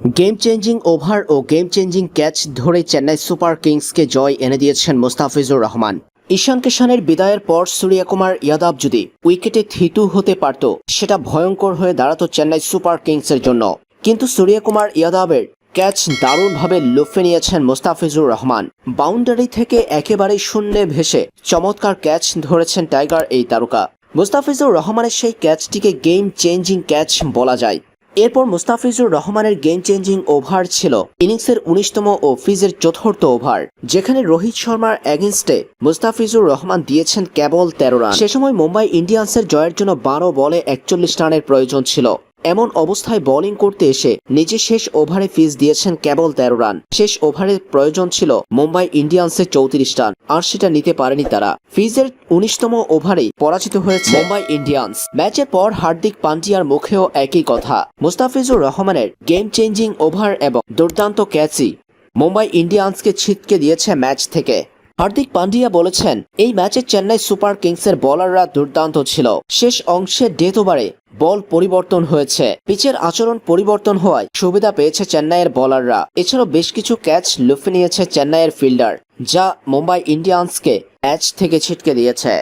Game changing over ও game changing catch ধরে Chennai super কিংসকে জয় এনে দিয়েছেন মুস্তাফিজুর রহমান। ঈশান কিষানের বিদায়ের পর সূর্যকুমার ইয়াদব যদি উইকেটে থিতু হতে পারত, সেটা ভয়ঙ্কর হয়ে দাঁড়াতো চেন্নাই সুপার কিংসের জন্য। কিন্তু সূর্যকুমার ইয়াদবের ক্যাচ দারুণভাবে লুফে নিয়েছেন মুস্তাফিজুর রহমান। বাউন্ডারি থেকে একেবারেই শূন্যে ভেসে চমৎকার ক্যাচ ধরেছেন টাইগার এই তারকা। মুস্তাফিজুর রহমানের সেই ক্যাচটিকে গেম চেঞ্জিং ক্যাচ বলা যায়। এরপর মুস্তাফিজুর রহমানের গেম চেঞ্জিং ওভার ছিল ইনিংসের উনিশতম ও ফিজের চতুর্থ ওভার যেখানে রোহিত শর্মার এগেনস্টে মুস্তাফিজুর রহমান দিয়েছেন কেবল তেরো রান। সে সময় মুম্বাই ইন্ডিয়ান্সের জয়ের জন্য বারো বলে একচল্লিশ রানের প্রয়োজন ছিল। এমন অবস্থায় বোলিং করতে এসে নিজে শেষ ওভারে ফিজ দিয়েছেন কেবল তেরো রান। শেষ ওভারে প্রয়োজন ছিল মুম্বাই ইন্ডিয়ান্সের চৌত্রিশ রান, আর সেটা নিতে পারেনি তারা। ফিজের উনিশতম ওভারেই পরাজিত হয়েছে মুম্বাই ইন্ডিয়ান্স। ম্যাচের পর হার্দিক পান্ডিয়ার মুখেও একই কথা। মুস্তাফিজুর রহমানের গেম চেঞ্জিং ওভার এবং দুর্দান্ত ক্যাচই মুম্বাই ইন্ডিয়ান্সকে ছিটকে দিয়েছে ম্যাচ থেকে। হার্দিক পান্ডিয়া বলেছেন, এই ম্যাচে চেন্নাই সুপার কিংসের বলাররা দুর্দান্ত ছিল। শেষ অংশে ডেথ ওভারে বল পরিবর্তন হয়েছে। পিচের আচরণ পরিবর্তন হওয়ায় সুবিধা পেয়েছে চেন্নাইয়ের বলাররা। এছাড়াও বেশ কিছু ক্যাচ লুফে নিয়েছে চেন্নাইয়ের ফিল্ডার, যা মুম্বাই ইন্ডিয়ান্সকে ম্যাচ থেকে ছিটকে দিয়েছে।